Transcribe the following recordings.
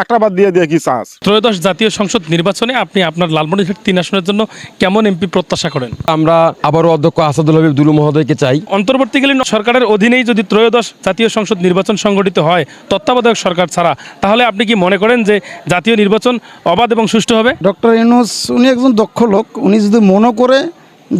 একটা বাদ দিয়ে দিয়ে কি চান্স? ত্রয়োদশ জাতীয় সংসদ নির্বাচনে আপনি আপনার লালমনিরহাট তিন আসনের জন্য কেমন এমপি প্রত্যাশা করেন? আমরা আবারও অধ্যক্ষ আসাদুল হাবিব দুলু মহোদয়কে চাই। অন্তর্বর্তীকালীন সরকারের অধীনেই যদি ত্রয়োদশ জাতীয় সংসদ নির্বাচন সংগঠিত হয় তত্ত্বাবধায়ক সরকার ছাড়া তাহলে আপনি কি মনে করেন যে জাতীয় নির্বাচন অবাধ এবং সুষ্ঠু হবে? ডক্টর ইউনুস উনি একজন দক্ষ লোক। উনি যদি মনে করে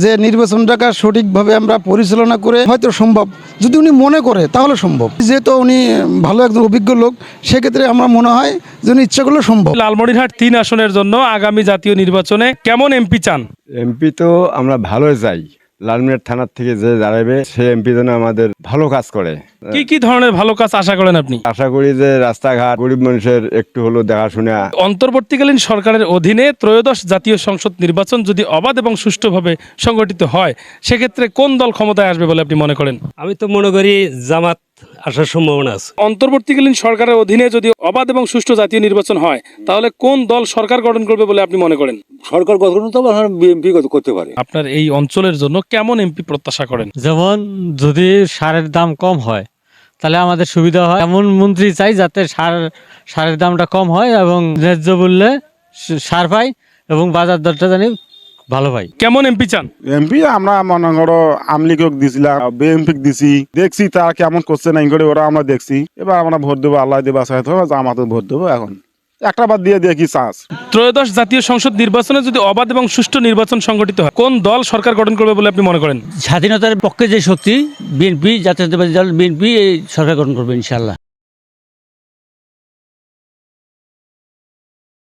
যে নির্বাচনটাকে সঠিকভাবে আমরা পরিচালনা করে হয়তো সম্ভব। যদি উনি মনে করে তাহলে সম্ভব। যেহেতু উনি ভালো একজন অভিজ্ঞ লোক সেক্ষেত্রে আমার মনে হয় যে উনি ইচ্ছা করলে সম্ভব। লালমনিরহাট তিন আসনের জন্য আগামী জাতীয় নির্বাচনে কেমন এমপি চান? এমপি তো আমরা ভালোই চাই লালমিয়ার থানার থেকে যে দাঁড়াবে সে এমপি যেন আমাদের ভালো কাজ করে। কি কি ধরনের ভালো কাজ আশা করেন আপনি? আশা করি যে রাস্তাঘাট গরিব মানুষের একটু হলো দেখাশোনা। অন্তর্বর্তীকালীন সরকারের অধীনে ত্রয়োদশ জাতীয় সংসদ নির্বাচন যদি অবাধ এবং সুষ্ঠুভাবে সংগঠিত হয় সেক্ষেত্রে কোন দল ক্ষমতায় আসবে বলে আপনি মনে করেন? আমি তো মনে করি জামাত আসার সম্ভাবনা আছে। অন্তর্বর্তীকালীন সরকারের অধীনে যদি অবাধ এবং সুষ্ঠু জাতীয় নির্বাচন হয় তাহলে কোন দল সরকার গঠন করবে বলে আপনি মনে করেন? সরকার গঠন তো বিএনপি করতে পারে। আপনার এই অঞ্চলের জন্য কেমন এমপি প্রত্যাশা করেন? যেমন যদি সারের দাম কম হয় তাহলে আমাদের সুবিধা হয়। এমন মন্ত্রী চাই যাতে সার সারের দামটা কম হয় এবং ন্যায্য মূল্যে সার পাই এবং বাজার দরটা জানি ভালো ভাই। কেমন এমপি চান? এমপি আমরা মনে করো আমলিগক দিছিলাম বিএমপি দিছি। দেখছি তারা কেমন করছে নাই করে ওরা আমরা দেখছি। এবার আমরা ভোট দেবো আল্লাহ দেবো হবে জামাতে ভোট দেবো এখন। একটা বাদ দিয়ে দিয়ে কি চান্স। ত্রয়োদশ জাতীয় সংসদ নির্বাচনে যদি অবাধ এবং সুষ্ঠু নির্বাচন সংগঠিত হয় কোন দল সরকার গঠন করবে বলে আপনি মনে করেন? স্বাধীনতার পক্ষে যে শক্তি বিএনপি জাতীয়তাবাদী দল বিএনপি এই সরকার গঠন করবে ইনশাল্লাহ